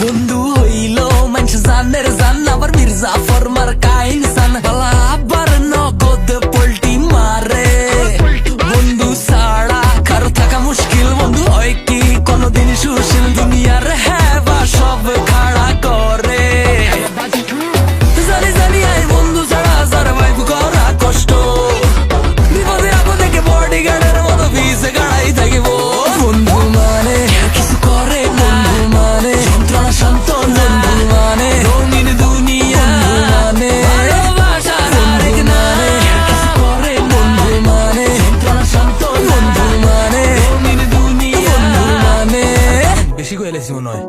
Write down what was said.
বন্ধু হইল মানুষ জানের জান, আবার মির্জা ফরমার কাইন সান বালা আবার নগদ পোল্টি মারে। বন্ধু সাড়া কারও থাকা মুশকিল, বন্ধু হয় কি? কোনোদিন সুশীল বেশি কয়ে লেছি মনে হয়।